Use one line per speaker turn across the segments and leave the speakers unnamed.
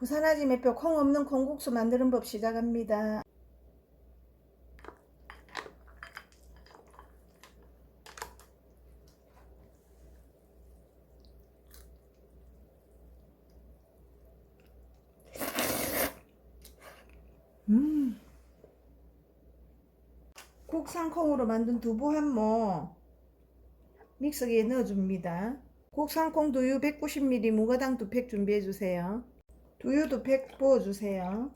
부산 아지 매표 콩 없는 콩국수 만드는 법 시작합니다. 음. 국산 콩으로 만든 두부 한 모 믹서기에 넣어줍니다. 국산 콩 두유 190ml 무가당 두 팩 준비해 주세요. 두유 두팩 부어 주세요.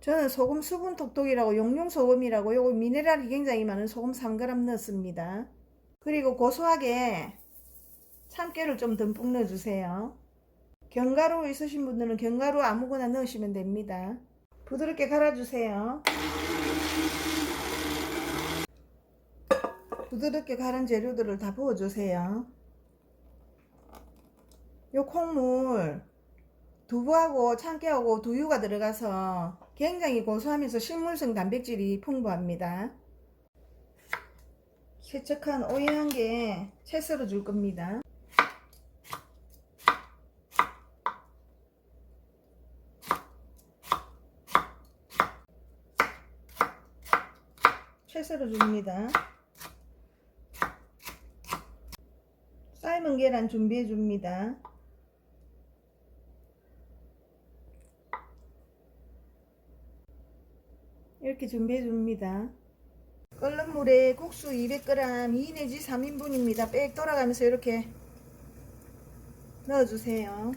저는 소금 수분 톡톡이라고 용용 소금이라고 요거 미네랄이 굉장히 많은 소금 3g 넣었습니다. 그리고 고소하게 참깨를 좀 듬뿍 넣어주세요. 견과류 있으신 분들은 견과류 아무거나 넣으시면 됩니다. 부드럽게 갈아주세요. 부드럽게 갈은 재료들을 다 부어주세요. 요 콩물 두부하고 참깨하고 두유가 들어가서 굉장히 고소하면서 식물성 단백질이 풍부합니다. 세척한 오이 한 개 채 썰어 줄 겁니다. 채 썰어 줍니다. 삶은 계란 준비해 줍니다. 이렇게 준비해 줍니다. 끓는 물에 국수 200g 2 내지 3인분입니다. 빽 돌아가면서 이렇게 넣어주세요.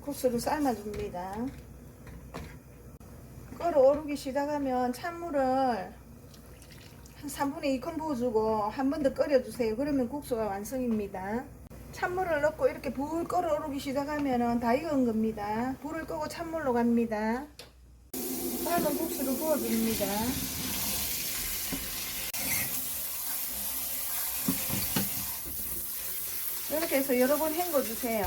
국수를 삶아줍니다. 끓어오르기 시작하면 찬물을 한 3분의 2컵 부어주고 한 번 더 끓여주세요. 그러면 국수가 완성입니다. 찬물을 넣고 이렇게 불 끓어오르기 시작하면 다 익은 겁니다. 불을 끄고 찬물로 갑니다. 삶은 국수를 부어줍니다. 이렇게 해서 여러 번 헹궈주세요.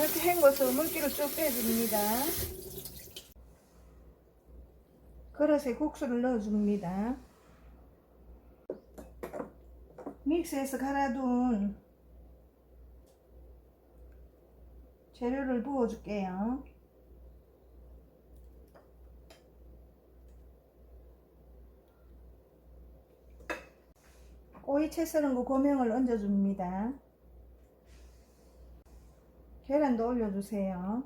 이렇게 헹궈서 물기를 쭉 빼줍니다. 그릇에 국수를 넣어줍니다. 믹스해서 갈아둔 재료를 부어줄게요. 오이 채 썰은 거 고명을 얹어줍니다. 계란도 올려주세요.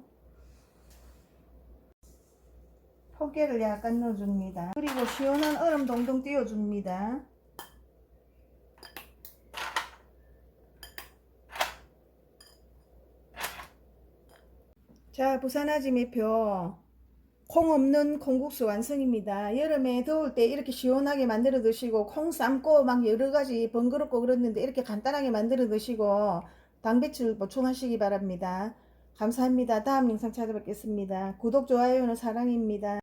포개를 약간 넣어줍니다. 그리고 시원한 얼음 동동 띄워줍니다. 자, 부산아지 매표 콩 없는 콩국수 완성입니다. 여름에 더울 때 이렇게 시원하게 만들어 드시고 콩 삶고 막 여러 가지 번거롭고 그랬는데 이렇게 간단하게 만들어 드시고 단백질 보충하시기 바랍니다. 감사합니다. 다음 영상 찾아뵙겠습니다. 구독, 좋아요는 사랑입니다.